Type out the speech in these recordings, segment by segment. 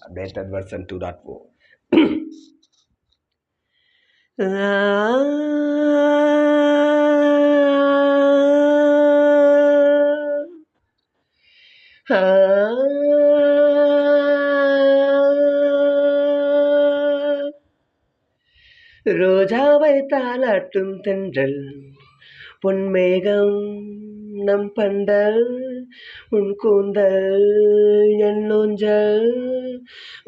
updated version two dot O ரோஜாவை தாளாட்டும் தென்றல் பொன்மேகம் நம் பந்தல் உன் கூந்தல் எண்ணூஞ்சல்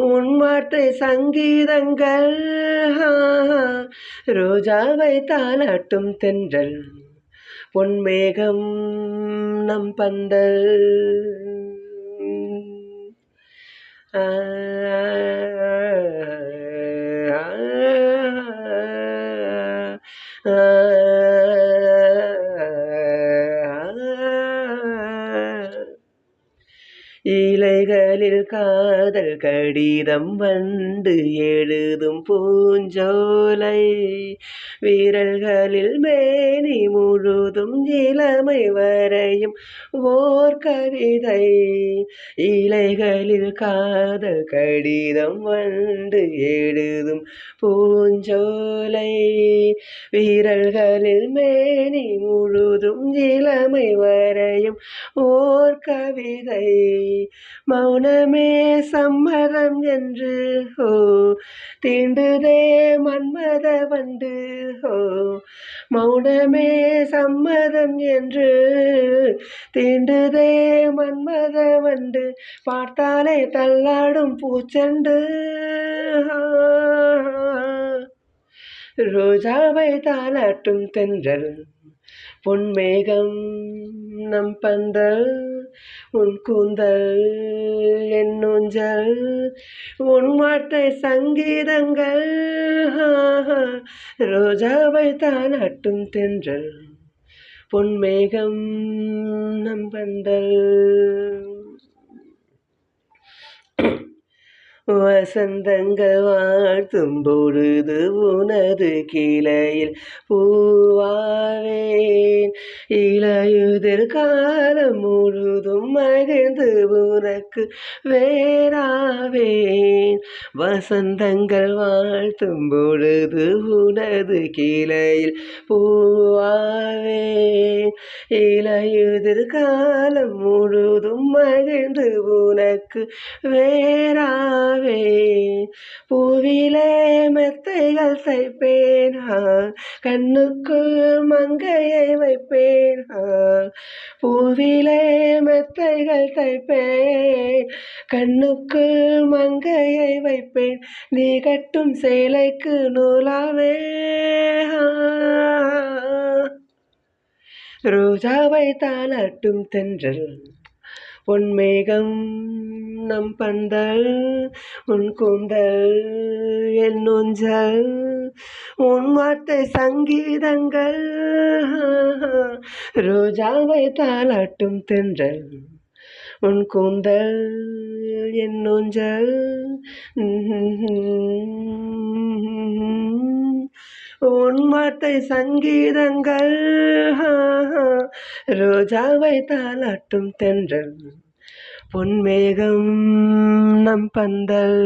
உன் வார்த்தை சங்கீதங்கள் ரோஜாவை தாளாட்டும் தென்றல் பொன்மேகம் நம் பந்தல் ஆ ஆ இலைகளில் காதல் கடிதம் வந்து எழுதும் பூஞ்சோலை. வீரல்களில் மேனி முழுதும் இளமை வரையும் ஓர் கவிதை. இலைகளில் காதல் கடிதம் வந்து எழுதும் பூஞ்சோலை. வீரல்களில் மேனி முழுதும் இளமை வரையும் ஓர் கவிதை. மௌனமே சம்மரம் என்று. ஹோ தீண்டுதே மன்மத வண்டு. ஹோ மௌனமே சம்மதம் என்று. தீண்டுதே மன்மத வண்டு பார்த்தாலே தள்ளாடும் பூச்செண்டு. ரோஜாவை தாளாட்டும் தென்றல் பொன்மேகம் நம் பந்தல். உன் கூந்தல் என் உன் வார்த்தை சங்கீதங்கள். ரோஜாவை தான் அட்டும் தென்றல் பொன்மேகம் நம் பந்தல். வசந்தங்கள் வாழ்த்தும் பொழுது உனது கிளையில் பூவாவே இளையுதிர் காலம் முழுதும் மகிழ்ந்து உனக்கு வேறா வசந்தங்கள் வாழ்த்தும் பொழுது உனது கிளையில் பூவாவே. இளையுதிர் காலம் முழுதும் மகிழ்ந்து உனக்கு வேறாவே. பூவிலே மெத்தைகள் தைப்பேன் கண்ணுக்குள் மங்கையை வைப்பேனா பூவிலே மெத்தைகள் தைப்பேன் கண்ணுக்குள் மங்கையை வைப்பேன். நீ கட்டும் சேலைக்கு நூலாவே. ரோஜாவை தாளாட்டும் தென்றல் பொன்மேகம் நம் பந்தல் உன் கூந்தல் என் நொஞ்சல் உன் வார்த்தை சங்கீதங்கள். ரோஜாவை தாளாட்டும் தென்றல் உன் கூந்தல் என் ஊஞ்சல் உன் வார்த்தை சங்கீதங்கள் ரோஜாவை தாளாட்டும் தென்றல். பொன்மேகம் நம் பந்தல்.